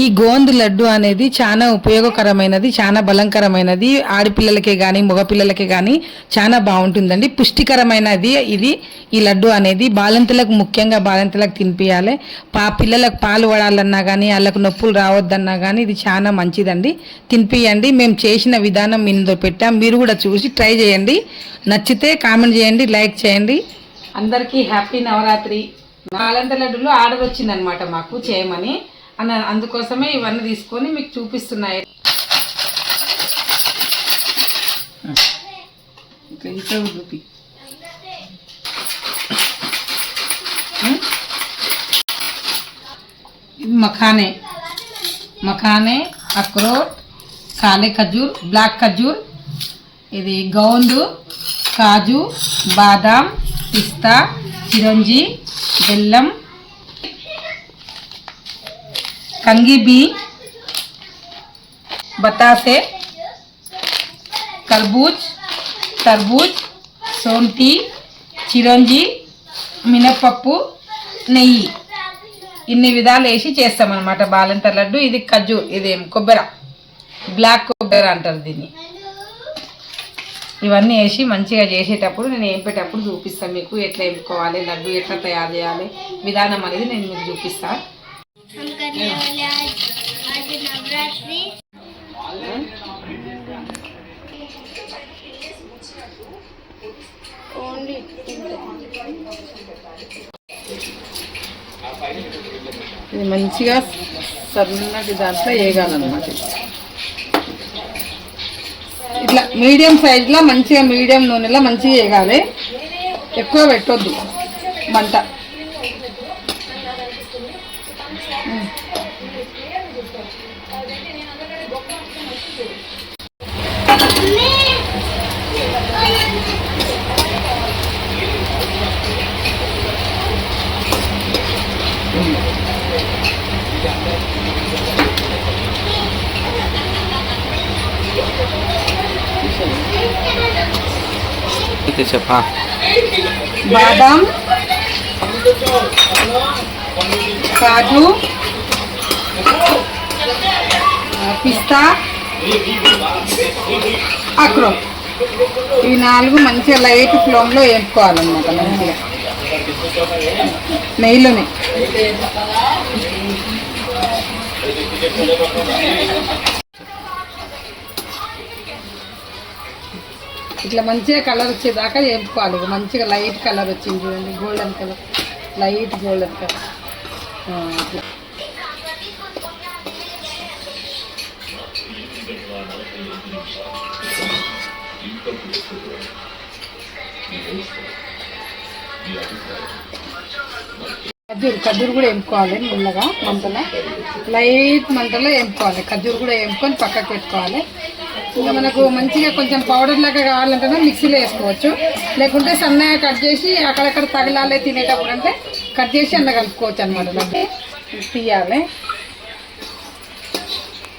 ఈ గోందు లడ్డు అనేది చాలా ఉపయోగకరమైనది చాలా బలంకరమైనది. ఆడపిల్లలకే కానీ మగపిల్లలకే కానీ చాలా బాగుంటుందండి. పుష్టికరమైనది ఇది. ఈ లడ్డు అనేది బాలింతలకు ముఖ్యంగా బాలింతలకు తినిపించాలి పా పిల్లలకు పాలు పడాలన్నా కానీ వాళ్ళకు నొప్పులు రావద్దన్నా కానీ ఇది చాలా మంచిదండి. తినిపియండి. మేము చేసిన విధానం ఇందులో పెట్టాం. మీరు కూడా చూసి ట్రై చేయండి. నచ్చితే కామెంట్ చేయండి లైక్ చేయండి. అందరికీ హ్యాపీ నవరాత్రి. బాలంత లడ్డులో ఆర్డర్ వచ్చిందనమాట మాకు చేయమని. అన్న అందుకోసమే ఇవన్నీ తీసుకొని మీకు చూపిస్తున్నాయి ఇట్లా చూపి? ఇది మఖానే. మఖానే అక్రోట్ కాలే ఖజూర్ బ్లాక్ ఖజూర్. ఇది గౌండు కాజు బాదాం పిస్తా చిరంజి బెల్లం కంగి బీ బతాసే కర్బూజ్ तरबूज సోంటి చిరంజి మినపప్పు నెయ్యి ఇన్ని విధాలు వేసి చేస్తామన్నమాట బాలంత లడ్డు ఇది ఖజూర్ ఇదేం కొబ్బరి బ్లాక్ కొబ్బరి అంటారు దీన్ని ఇవన్నీ వేసి మంచిగా చేసేటప్పుడు నేను వేపేటప్పుడు చూపిస్తాను మీకు ఎట్లా వేపుకోవాలి లడ్డు ఎట్లా తయారు చేయాలి విధానం అనేది నేను మీకు చూపిస్తాను. हम करने वाले आज आज नवरात्रि ओनली ఇది మంచిగా సన్నటి దాంట్లో వేగాలన్నమాట ఇట్లా మీడియం సైజులో మంచిగా మీడియం నూనెలో మంచిగా వేగాలి ఎక్కువ పెట్టొద్దు మంట అయితే చెప్పా. బాదం కాజు పిస్తా అక్రోట్ ఇవి నాలుగు మంచిగా లైట్ ఫ్లోమ్లో వేసుకోవాలన్నమాట మంచిగా. నెయ్యిలోనే. ఇట్లా మంచిగా కలర్ వచ్చేదాకా వేపుకోవాలి. మంచిగా లైట్ కలర్ వచ్చింది చూడండి. Golden colour. Light golden colour. ఖజ్జూరు ఖజ్జూరు కూడా ఎంపుకోవాలి ముల్లగా మంటలో. లైట్ మంటలో ఎంపుకోవాలి ఖజ్జూరు కూడా ఎంపుకొని పక్కకు పెట్టుకోవాలి. ఇంకా మనకు మంచిగా కొంచెం పౌడర్ లాగా కావాలంటే మిక్సీలో వేసుకోవచ్చు. లేకుంటే సన్నగా కట్ చేసి అక్కడక్కడ తగిలాలే తినేటప్పుడు అంటే కట్ చేసి అన్న కలుపుకోవచ్చు అనమాట తీయాలి.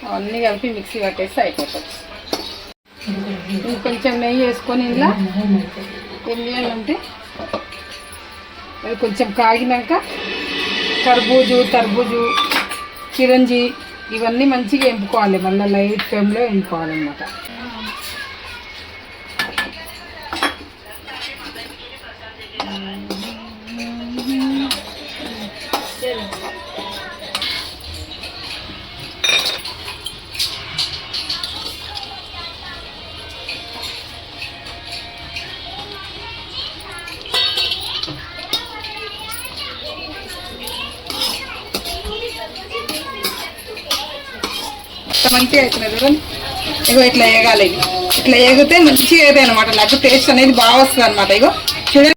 అవన్నీ కలిపి మిక్సీ పట్టేసి అయిపోతుంది ఇంకొంచెం నెయ్యి వేసుకొని ఇలా ఏం చేయాలంటే అది కొంచెం కాగినాక కర్బూజు తర్బూజు చిరంజీ ఇవన్నీ మంచిగా ఎంపుకోవాలి. మళ్ళీ లైట్ ఫ్లేమ్లో ఎంపుకోవాలన్నమాట. మంచిగా అవుతున్నాయి చూడండి ఇగో ఇట్లా వేగాలి. ఇట్లా వేగితే మంచిగా అవుతాయి అనమాట లడ్డు టేస్ట్ అనేది బాగా వస్తుంది అనమాట ఇగో చూడండి.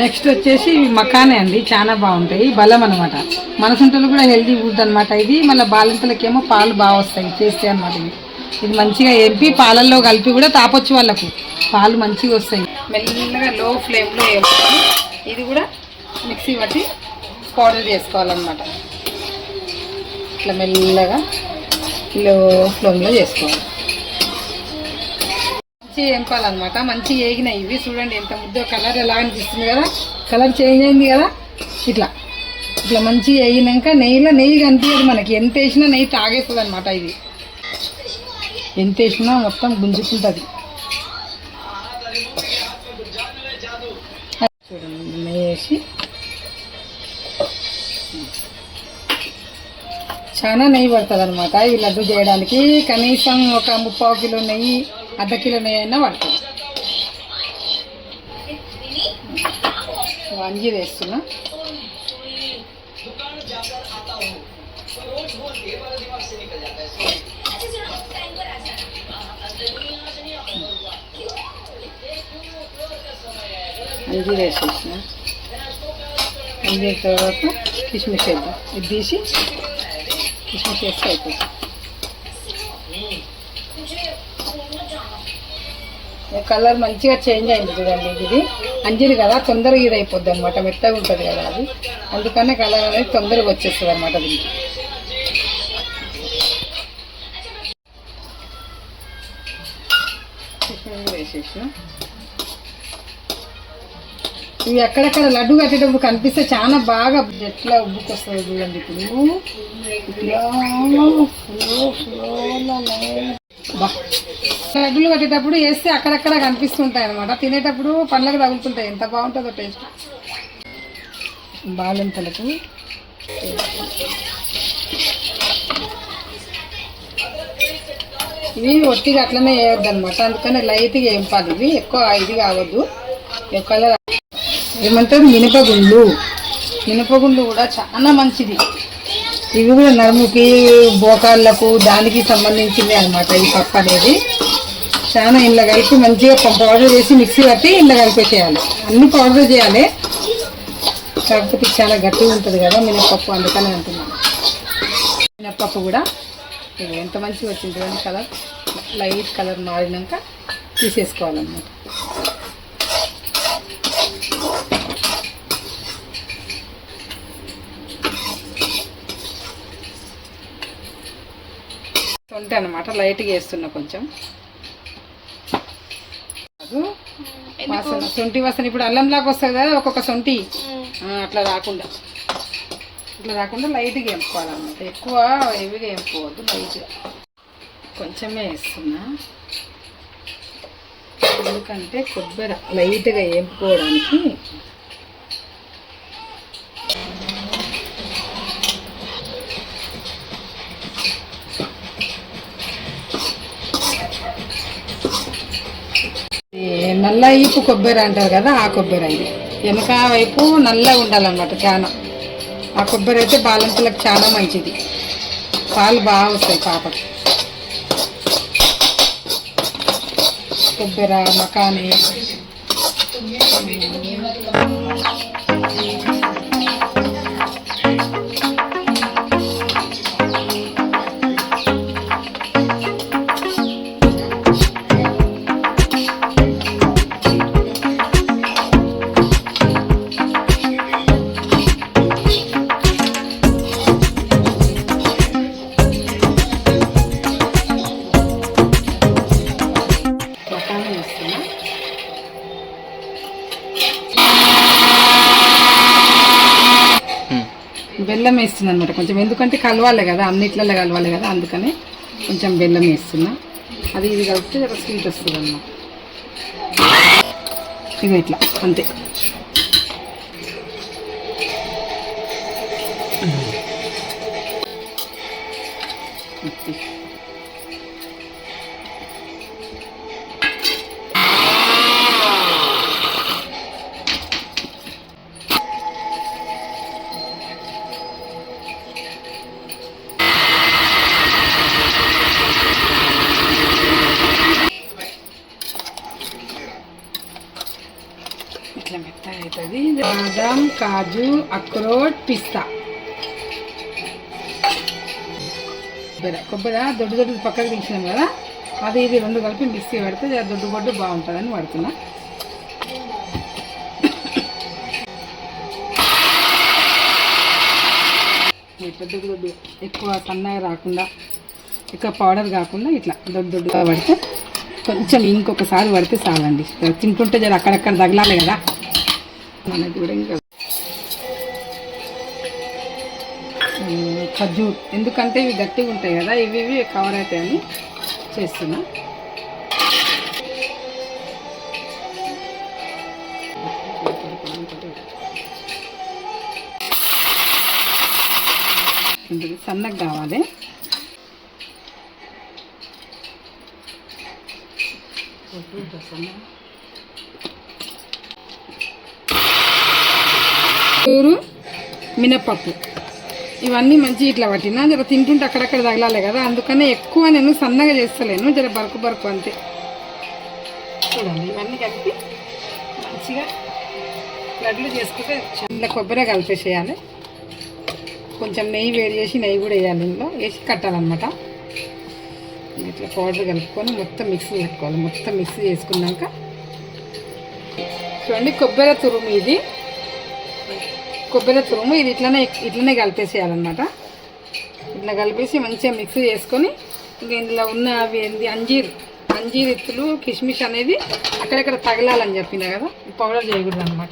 నెక్స్ట్ వచ్చేసి మకానే అండి. చాలా బాగుంటాయి. బలం అనమాట మనసుంటలు కూడా హెల్దీ ఫుడ్ అనమాట ఇది. మళ్ళీ బాలింతలకేమో పాలు బాగా వస్తాయి. చేస్తే అనమాట ఇది ఇది మంచిగా ఎంపి పాలల్లో కలిపి కూడా తాపొచ్చు వాళ్ళకు. పాలు మంచిగా వస్తాయి. మెల్లగా లో ఫ్లేమ్లో వేసుకోవాలి ఇది కూడా మిక్సీ పట్టి పౌడర్ చేసుకోవాలన్నమాట. ఇట్లా మెల్లగా లో ఫ్లేమ్లో చేసుకోవాలి. మంచి వేపాలన్నమాట మంచి వేగినాయి ఇవి. చూడండి ఎంత ముద్దో. కలర్ ఎలా అనిపిస్తుంది కదా? కలర్ చేంజ్ అయింది కదా? ఇట్లా. ఇట్లా మంచిగా వేగినాక నెయ్యిలో నెయ్యి కనిపించదు మనకి. ఎంత వేసినా నెయ్యి తాగేస్తుంది అనమాట ఇది. ఎంత వేసినా మొత్తం గుంజుకుంటుంది. చాలా నెయ్యి పడుతుంది అనమాట ఈ లడ్డు చేయడానికి కనీసం ఒక ముప్పావు కిలో నెయ్యి అర్ధ కిలో నెయ్యి అయినా పడుతుంది. వంజీ వేస్తున్నా. అంజీ వేసేసిన. అంజీ తర్వాత కిస్మిస్ వేద్దాం. ఇది తీసి కిస్మిస్ వేస్తే అయిపోతుంది కలర్ మంచిగా చేంజ్ అయింది చూడండి ఇది. అంజలి కదా తొందరగా ఇది అయిపోద్ది అనమాట మెత్తగా ఉంటుంది కదా అది. అందుకనే కలర్ అనేది తొందరగా వచ్చేస్తుంది అనమాట దీనికి. వేసేసిన. ఇవి ఎక్కడెక్కడ లడ్డు కట్టేటప్పుడు కనిపిస్తే చాలా బాగా ఎట్లా ఉబ్బుకొస్తుంది చూడండి ఇప్పుడు. లడ్డులు కట్టేటప్పుడు వేస్తే అక్కడక్కడ కనిపిస్తుంటాయి అనమాట తినేటప్పుడు పండ్లకు తగులుతుంటాయి. ఎంత బాగుంటుందో టేస్ట్. బాలింతలకు. ఇవి ఒట్టిగా అట్లనే వేయొద్దు అనమాట అందుకని లైట్గా వేంపాలి ఇవి ఎక్కువ ఇది కావద్దు. కలర్ ఏమంటారు? మినపగుండ్లు మినపగుండ్లు కూడా చాలా మంచిది. ఇవి కూడా నరుముకి బోకాళ్ళకు దానికి సంబంధించింది అనమాట ఈ పప్పు అనేది. చాలా ఇంట్లో కలిపి మంచిగా పౌడర్ చేసి మిక్సీ పట్టి ఇంట్లో కలిపేసేయాలి అన్ని పౌడర్ చేయాలి. కాకపోతే చాలా గట్టిగా ఉంటుంది కదా మినపప్పు అందుకని అంటున్నాను. మినపప్పు కూడా ఎంత మంచిగా వచ్చింది కలర్. లైట్ కలర్ మారినాక తీసేసుకోవాలన్నమాట. సొంటి అనమాట లైట్గా వేస్తున్నా కొంచెం. వాసన సొంటి వాసన ఇప్పుడు అల్లంలాగా వస్తుంది కదా ఒక్కొక్క సొంటి అట్లా రాకుండా. ఇట్లా రాకుండా లైట్గా వేపుకోవాలన్నమాట ఎక్కువ హెవీగా వేపుకోవద్దు లైట్గా. కొంచెమే వేస్తున్నా. ఎందుకంటే కొబ్బరి లైట్గా వేపుకోవడానికి నల్ల ఈపు కొబ్బరి అంటారు కదా ఆ కొబ్బరి అండి. వెనక వైపు నల్లగా ఉండాలన్నమాట చాలా ఆ కొబ్బరి అయితే బాలంతులకు చాలా మంచిది. పాలు బాగా వస్తాయి పాపకి. కొబ్బరి మకాని. కొంచెం ఎందుకంటే కలవాలి కదా అన్నిట్లలో కలవాలి కదా అందుకని కొంచెం బెల్లం వేస్తున్నా. అది ఇది కలిపితే జర స్వీట్ వస్తుంది అన్నమాట ఇవి ఇట్లా అంతే. ఇట్లా మెత్తగా బాదం కాజు అక్రోట్ పిస్తా. కొబ్బరి కొబ్బరి దొడ్డు దొడ్డు పక్కకు తీసినాం కదా? అది ఇది రెండు కలిపి మిక్సీ పెడితే దొడ్డు బొడ్డు బాగుంటుందని పడుతున్నా ఈ పెద్ద దొడ్డు ఎక్కువ సన్నగా రాకుండా ఎక్కువ పౌడర్ కాకుండా ఇట్లా దొడ్డు దొడ్డుగా పడితే కొంచెం ఇంకొకసారి పడితే చాలండి. తింటుంటే జర అక్కడక్కడ తగలాలి కదా. మనకి కూడా ఇంకా ఖర్జూర్. ఎందుకంటే ఇవి గట్టిగా ఉంటాయి కదా ఇవి ఇవి కవర్ అవుతాయని చేస్తున్నా. సన్నగా కావాలి. ఊరు మినప్పప్పు ఇవన్నీ మంచి ఇట్లా పట్టినా జర తింటుంటే అక్కడక్కడ తగలాలి కదా. అందుకనే ఎక్కువ నేను సన్నగా చేస్తలేను జర బరుకు బరుకు అంతే. చూడండి ఇవన్నీ కలిపి మంచిగా లడ్లు చేసుకుంటే ఇలా కొబ్బరి కలిపేసేయాలి. కొంచెం నెయ్యి వేడి చేసి నెయ్యి కూడా వేయాలి ఇందులో. వేసి కట్టాలన్నమాట. ఇట్లా పౌడర్ కలుపుకొని మొత్తం మిక్సీ పెట్టుకోవాలి. మొత్తం మిక్సీ చేసుకున్నాక చూడండి కొబ్బరి తురుము ఇది. కొబ్బరి తురుము ఇది ఇట్లనే ఇట్లనే కలిపేసేయాలన్నమాట. ఇట్లా కలిపేసి మంచిగా మిక్స్ చేసుకొని ఇంకా ఇందులో ఉన్న అవి ఏంది అంజీర్ అంజీర్ ఎత్తులు కిస్మిస్ అనేది అక్కడక్కడ తగలాలని చెప్పిన కదా పౌడర్ చేయకూడదు అనమాట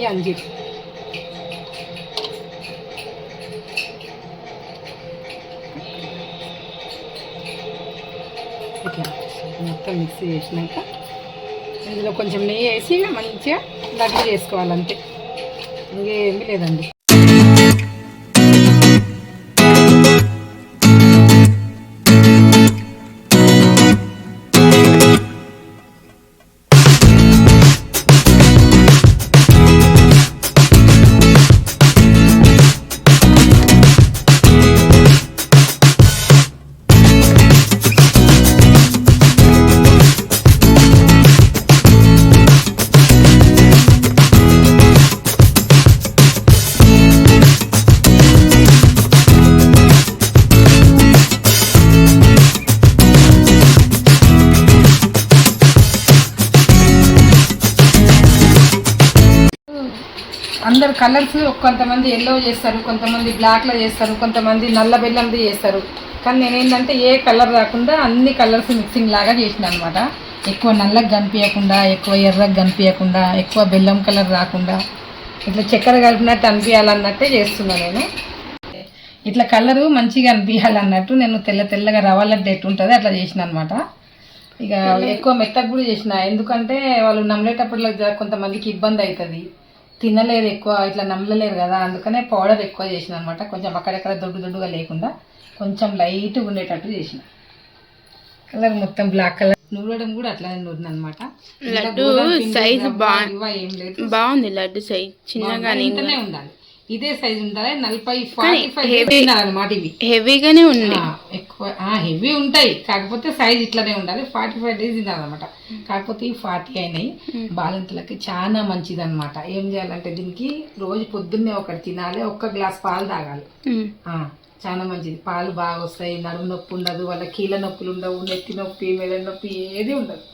ఈ అంజీర్. ఇట్లా మొత్తం మిక్సీ చేసినాక ఇందులో కొంచెం నెయ్యి వేసి మంచిగా లడ్డు చేసుకోవాలంతే. ఇంకేమీ లేదండి. అందరు కలర్స్ కొంతమంది ఎల్లో చేస్తారు కొంతమంది బ్లాక్లో చేస్తారు కొంతమంది నల్ల బెల్లంది చేస్తారు. కానీ నేను ఏంటంటే ఏ కలర్ రాకుండా అన్ని కలర్స్ మిక్సింగ్ లాగా చేసిన అనమాట ఎక్కువ నల్లగా కనిపించకుండా ఎక్కువ ఎర్రగా కనిపించకుండా ఎక్కువ బెల్లం కలర్ రాకుండా. ఇట్లా చక్కెర కలిపినట్టు అనిపించాలన్నట్టే చేస్తున్నా నేను. ఇట్లా కలరు మంచిగా అనిపించాలన్నట్టు నేను తెల్ల తెల్లగా రవ్వ లడ్డు ఎట్టుంటుంది అట్లా చేసిన అనమాట ఇక ఎక్కువ మెత్తగా కూడా చేసిన. ఎందుకంటే వాళ్ళు నమ్మలేటప్పుడు కొంతమందికి ఇబ్బంది అవుతుంది. తినలేరు ఎక్కువ ఇట్లా నమ్మలేరు కదా అందుకనే పౌడర్ ఎక్కువ చేసిన అనమాట కొంచెం అక్కడక్కడ దొడ్డు దొడ్డుగా లేకుండా కొంచెం లైట్గా ఉండేటట్టు చేసిన. కలర్ మొత్తం బ్లాక్ కలర్. నూరడం కూడా అట్లానే నూరిన అనమాట లడ్డు లేదు. బాగుంది లడ్డు సైజ్ చిన్నగానే ఇంతనే ఉండాలి. ఇదే సైజ్ ఉండాలి నలభై ఫార్టీ ఫైవ్ అనమాట ఇవి. హెవీగానే ఉంది. ఆ, ఎక్కువ హెవీ ఉంటాయి. కాకపోతే సైజ్ ఇట్లానే ఉండాలి. ఫార్టీ ఫైవ్ డేస్ తినాలన్నమాట కాకపోతే ఈ ఫార్టీ అయినాయి. బాలింతలకి చాలా మంచిది అనమాట ఏం చేయాలంటే దీనికి రోజు పొద్దున్నే ఒకటి తినాలి. ఒక్క గ్లాస్ పాలు తాగాలి. ఆ, చాలా మంచిది. పాలు బాగా వస్తాయి. నడుము నొప్పి ఉండదు. వాళ్ళ కీళ్ళ నొప్పులు ఉండవు. నెత్తి నొప్పి మెడ నొప్పి ఏది ఉండదు.